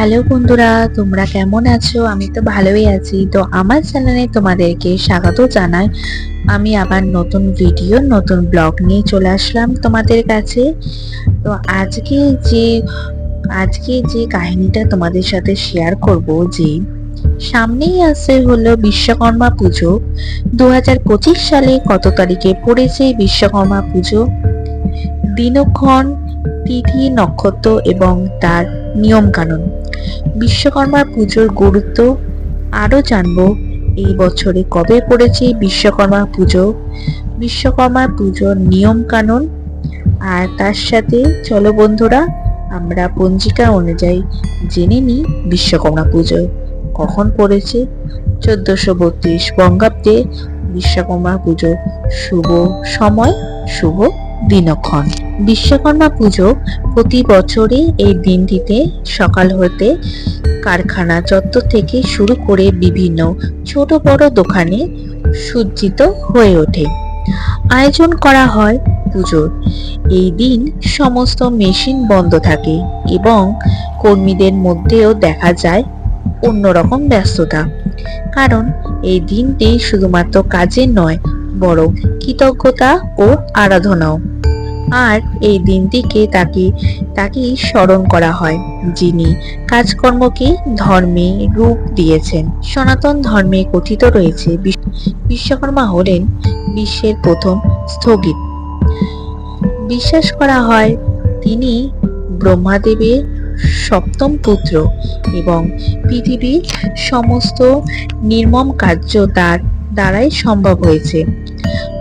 Hello বন্ধুরা, তোমরা কেমন আছো? আমি তো ভালোই আছি। তো আমার চ্যানেলে তোমাদেরকে স্বাগত জানাই। আমি আবার নতুন ভিডিও, নতুন ব্লগ নিয়ে চলে আসলাম তোমাদের কাছে। তো আজকে যে আজকে যে কাহিনীটা তোমাদের সাথে শেয়ার করব যে, সামনেই আছে হলো বিশ্বকর্মা পুজো। দু হাজার পঁচিশ সালে কত তারিখে পড়েছে বিশ্বকর্মা পুজো? দিনক্ষণ, তিথি, নক্ষত্র এবং তার নিয়ম কানুন বিশ্বকর্মা পুজোর গুরুত্ব আরও জানব এই বছরে কবে পড়েছে বিশ্বকর্মা পুজো বিশ্বকর্মা পুজোর নিয়ম কানুন আর তার সাথে, চলো বন্ধুরা, আমরা পঞ্জিকা অনুযায়ী জেনে নিই বিশ্বকর্মা পুজো। কখন পড়েছে? চোদ্দশো বত্রিশ বঙ্গাব্দে বিশ্বকর্মা পুজো। শুভ সময়, শুভ দিনক্ষণ। বিশ্বকর্মা পুজো প্রতি বছরই এই দিনটিতে সকাল হতে কারখানা চত্বর থেকে শুরু করে বিভিন্ন ছোট বড় দোকানে সজ্জিত হয়ে ওঠে। আয়োজন করা হয় পুজোর। এই দিন সমস্ত মেশিন বন্ধ থাকে এবং কর্মীদের মধ্যেও দেখা যায় অন্যরকম ব্যস্ততা। কারণ এই দিনটি শুধুমাত্র কাজের নয়, বরং কৃতজ্ঞতা ও আরাধনাও। আর এই দিনটিকে তাকে, তাকেই স্মরণ করা হয়, যিনি কাজকর্মকে ধর্মে রূপ দিয়েছেন। সনাতন ধর্মে কথিত রয়েছে বিশ্বকর্মা হলেন বিশ্বের প্রথম স্থগিত। বিশ্বাস করা হয়, তিনি ব্রহ্মাদেবের সপ্তম পুত্র এবং পৃথিবীর সমস্ত নির্মম কার্য তার দ্বারাই সম্ভব হয়েছে।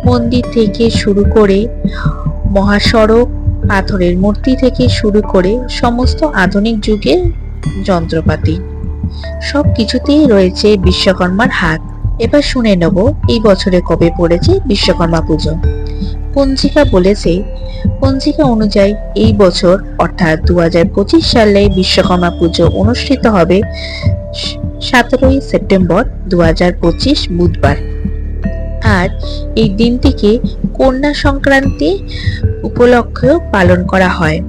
মন্দির থেকে শুরু করে মহাসড়ক, পাথরের মূর্তি থেকে শুরু করে সমস্ত আধুনিক যুগের যন্ত্রপাতি। সব কিছুতেই রয়েছে বিশ্বকর্মার হাত। এবার শুনে নেব, এই বছরে কবে পড়েছে বিশ্বকর্মা পুজো? পঞ্জিকা বলেছে, পঞ্জিকা অনুযায়ী এই বছর, অর্থাৎ দু হাজার পঁচিশ সালে বিশ্বকর্মা পুজো অনুষ্ঠিত হবে সতেরোই সেপ্টেম্বর দু হাজার পঁচিশ বুধবার। আর এই দিনটিকে কন্যা সংক্রান্তি উপলক্ষেও পালন করা হয়।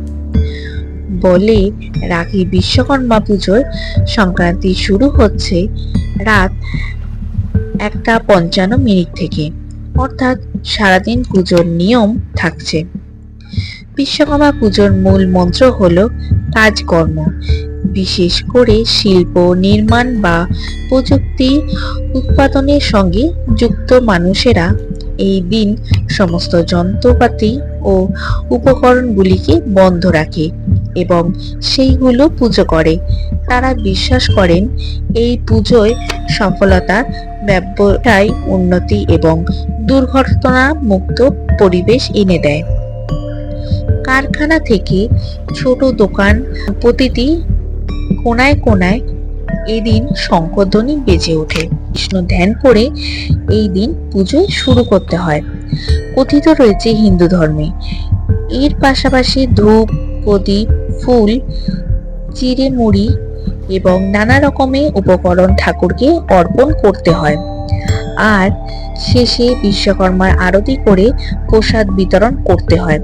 বলে রাখি বিশ্বকর্মা পুজোর সংক্রান্তি শুরু হচ্ছে রাত একটা পঞ্চান্ন মিনিট থেকে। অর্থাৎ সারাদিন পুজোর নিয়ম থাকছে। বিশ্বকর্মা পুজোর মূল মন্ত্র হলো কাজকর্ম। বিশেষ করে শিল্প, নির্মাণ বা প্রযুক্তি উৎপাদনের সঙ্গে যুক্ত মানুষেরা এই দিন সমস্ত যন্ত্রপাতি ও উপকরণগুলিকে বন্ধ রাখে এবং সেইগুলো পুজো করে। তারা বিশ্বাস করেন এই পুজোয় সফলতা ব্যবসায় উন্নতি এবং দুর্ঘটনা মুক্ত পরিবেশ এনে দেয়। কারখানা থেকে ছোট দোকান প্রতিটি কোনায় কোনায় এদিন শঙ্করধ্বনি বেজে ওঠে। কৃষ্ণ ধ্যান করে এই দিন পুজো শুরু করতে হয়। কথিত রয়েছে হিন্দু ধর্মে। এর পাশাপাশি ধূপ, প্রদীপ, ফুল চিড়ে মুড়ি এবং নানা রকমের উপকরণ ঠাকুরকে অর্পণ করতে হয়। আর শেষে বিশ্বকর্মার আরতি করে প্রসাদ বিতরণ করতে হয়।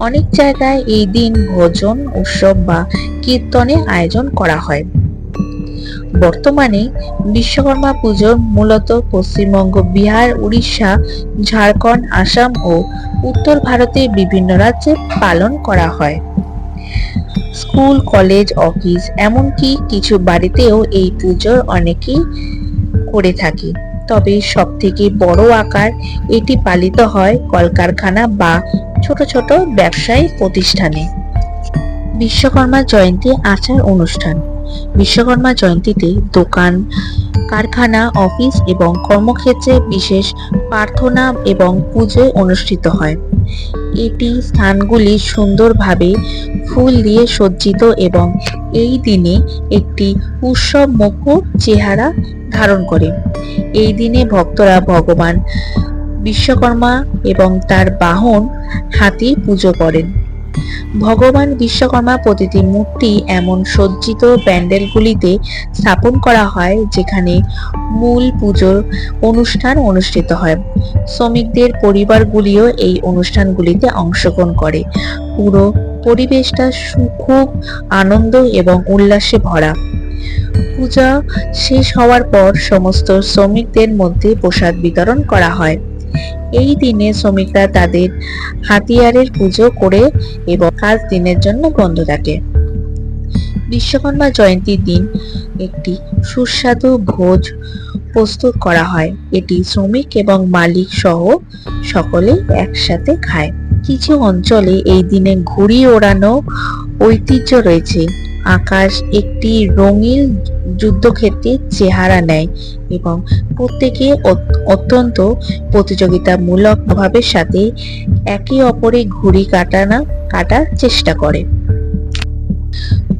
অনেক জায়গায় এই দিন ভোজন, উৎসব বা কীর্তনের আয়োজন করা হয়। বর্তমানে বিশ্বকর্মা পুজো মূলত পশ্চিমবঙ্গ, বিহার, উড়িষ্যা, ঝাড়খণ্ড, আসাম ও উত্তর ভারতের বিভিন্ন রাজ্যে পালন করা হয়। স্কুল, কলেজ, অফিস, এমনকি কিছু বাড়িতেও এই পুজোর অনেকেই করে থাকে। তবে সব থেকে বড় আকার এটি পালিত হয় কলকারখানা বা ছোট ছোট ব্যবসায়ী প্রতিষ্ঠানে। বিশ্বকর্মা জয়ন্তী আচার অনুষ্ঠান। বিশ্বকর্মা জয়ন্তীতে দোকান কারখানা, অফিস এবং কর্মক্ষেত্রে বিশেষ প্রার্থনা এবং পুজো অনুষ্ঠিত হয়। এটি স্থানগুলি সুন্দরভাবে ফুল দিয়ে সজ্জিত এবং এই দিনে একটি উৎসব মুখর চেহারা ধারণ করে। এই দিনে ভক্তরা ভগবান বিশ্বকর্মা এবং তার বাহন হাতির পুজো করেন। ভগবান বিশ্বকর্মা প্রতিটি মূর্তি এমন সজ্জিত প্যান্ডেলগুলিতে স্থাপন করা হয়, যেখানে মূল পুজোর অনুষ্ঠান অনুষ্ঠিত হয়। শ্রমিকদের পরিবারগুলিও এই অনুষ্ঠানগুলিতে অংশগ্রহণ করে। পুরো পরিবেশটা সু- খুব আনন্দ এবং উল্লাসে ভরা। পূজা শেষ হওয়ার পর সমস্ত শ্রমিকদের মধ্যে প্রসাদ বিতরণ করা হয়। এই দিনে শ্রমিকরা তাদের হাতিয়ারের পুজো করে এবং কাজ দিনের জন্য বন্ধ থাকে বিশ্বকর্মা জয়ন্তীর দিন একটি সুস্বাদু ভোজ প্রস্তুত করা হয়। এটি শ্রমিক এবং মালিক সহ সকলে একসাথে খায়। কিছু অঞ্চলে এই দিনে ঘুড়ি ওড়ানো ঐতিহ্য রয়েছে। আকাশ একটি রঙিন যুদ্ধক্ষেত্রের চেহারা নেয় এবং প্রত্যেকে অত- অত্যন্ত প্রতিযোগিতামূলক ভাবের সাথে একে অপরে ঘুড়ি কাটানা, কাটার চেষ্টা করে।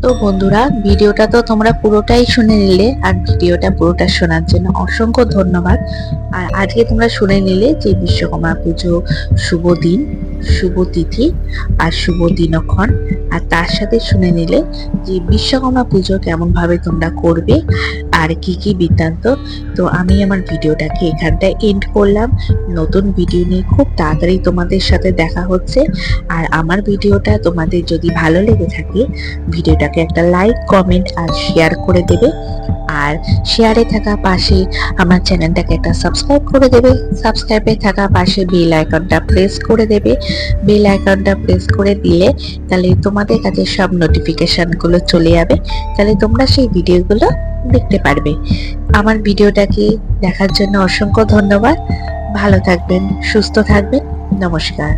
তো বন্ধুরা, ভিডিওটা তো তোমরা পুরোটাই শুনে নিলে আর ভিডিওটা পুরোটা শোনার জন্য অসংখ্য ধন্যবাদ। আর আজকে তোমরা শুনে নিলে যে বিশ্বকর্মা পুজো, শুভ দিন। শুভ তিথি আর শুভ দিনক্ষণ। আর তার সাথে শুনে নিলে যে বিশ্বকর্মা পুজো কেমন ভাবে তোমরা করবে আর কি কি বৃত্তান্ত। তো আমি আমার ভিডিওটাকে এখানটায় এন্ড করলাম। নতুন ভিডিও নিয়ে খুব তাড়াতাড়ি তোমাদের সাথে দেখা হচ্ছে। আর আমার ভিডিওটা তোমাদের যদি ভালো লেগে থাকে, ভিডিওটাকে একটা লাইক কমেন্ট আর শেয়ার করে দেবে। আর শেয়ারে থাকা পাশে আমার চ্যানেলটাকে একটা সাবস্ক্রাইব করে দেবে। সাবস্ক্রাইবে থাকা পাশে বেল আইকনটা প্রেস করে দেবে। বেল আইকনটা প্রেস করে দিলে তাহলে তোমাদের কাছে সব নোটিফিকেশানগুলো চলে যাবে। তাহলে তোমরা সেই ভিডিওগুলো দেখতে পারবে। আমার ভিডিওটাকে দেখার জন্য অসংখ্য ধন্যবাদ। ভালো থাকবেন, সুস্থ থাকবেন। নমস্কার।